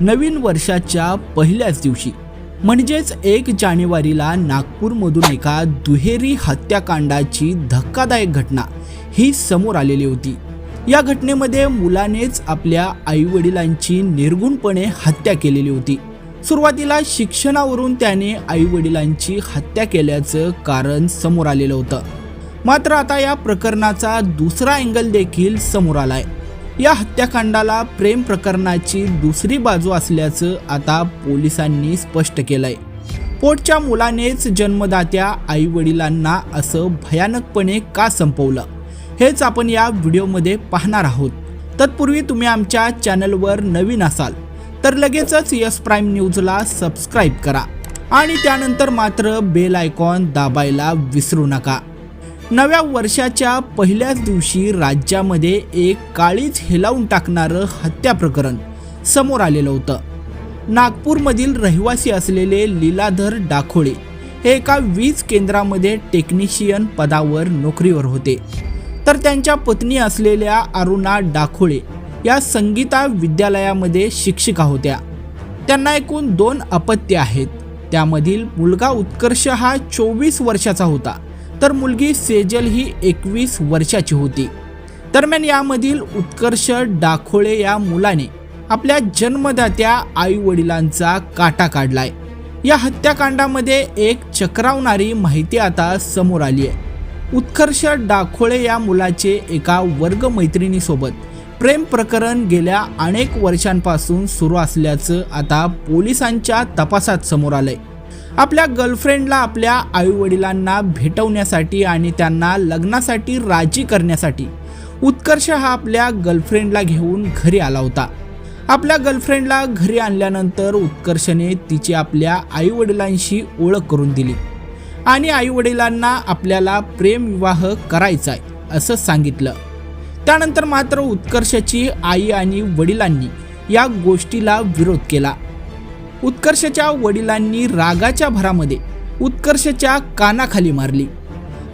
नवीन वर्षाच्या पहिल्याच दिवशी. म्हणजेच एक जानेवारीला नागपूरमधून एका दुहेरी हत्याकांडाची धक्कादायक घटना ही समोर आलेली होती. या घटनेमध्ये मुलानेच आपल्या आईवडिलांची निर्गुणपणे हत्या केलेली होती. सुरुवातीला शिक्षणावरून त्याने आईवडिलांची हत्या केल्याचं कारण समोर आलेलं होतं. मात्र आता या प्रकरणाचा दुसरा अँगल देखील समोर आलाय. या हत्याकांडाला प्रेम प्रकरणाची दुसरी बाजू असल्याचं आता पोलिसांनी स्पष्ट केलंय. पोटच्या मुलानेच जन्मदात्या आई वडिलांना असं भयानकपणे का संपवलं? हेच आपण या व्हिडिओमध्ये पाहणार आहोत. तत्पूर्वी तुम्ही आमच्या चॅनलवर नवीन असाल तर लगेचच यस प्राईम न्यूजला सबस्क्राईब करा आणि त्यानंतर मात्र बेल आयकॉन दाबायला विसरू नका. नव्या वर्षाच्या पहिल्याच दिवशी राज्यामध्ये एक काळीच हेलावून टाकणारं हत्या प्रकरण समोर आलेलं होतं. नागपूरमधील रहिवासी असलेले लीलाधर डाखोळे हे एका वीज केंद्रामध्ये टेक्निशियन पदावर नोकरीवर होते. तर त्यांच्या पत्नी असलेल्या अरुणा डाखोळे या संगीता विद्यालयामध्ये शिक्षिका होत्या. त्यांना एकूण दोन अपत्य आहेत. त्यामधील मुलगा उत्कर्ष हा चोवीस वर्षाचा होता. तर मुलगी सेजल ही एकवीस वर्षाची होती. दरम्यान यामधील उत्कर्ष डाखोळे या मुलाने आपल्या जन्मदात्या आई वडिलांचा काटा काढलाय. या हत्याकांडामध्ये एक चक्रावणारी माहिती आता समोर आली आहे. उत्कर्ष डाखोळे या मुलाचे एका वर्गमैत्रिणीसोबत प्रेम प्रकरण गेल्या अनेक वर्षांपासून सुरू असल्याचं आता पोलिसांच्या तपासात समोर आलंय. आपल्या गर्लफ्रेंडला आपल्या आईवडिलांना भेटवण्यासाठी आणि त्यांना लग्नासाठी राजी करण्यासाठी उत्कर्ष हा आपल्या गर्लफ्रेंडला घेऊन घरी आला होता. आपल्या गर्लफ्रेंडला घरी आणल्यानंतर उत्कर्षने तिची आपल्या आईवडिलांशी ओळख करून दिली आणि आईवडिलांना आपल्याला प्रेमविवाह करायचा आहे असं सांगितलं. त्यानंतर मात्र उत्कर्षाची आई आणि वडिलांनी या गोष्टीला विरोध केला. उत्कर्षच्या वडिलांनी रागाच्या भरामध्ये उत्कर्षच्या कानाखाली मारली.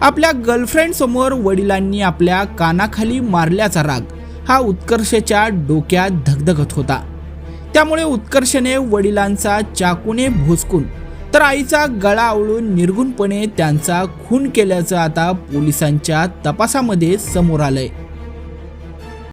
आपल्या गर्लफ्रेंड समोर वडिलांनी आपल्या कानाखाली मारल्याचा राग हा उत्कर्षच्या डोक्यात धगधगत होता. त्यामुळे उत्कर्षने वडिलांचा चाकूने भोसकून तर आईचा गळा आवळून निर्गुणपणे त्यांचा खून केल्याचं आता पोलिसांच्या तपासामध्ये समोर आलंय.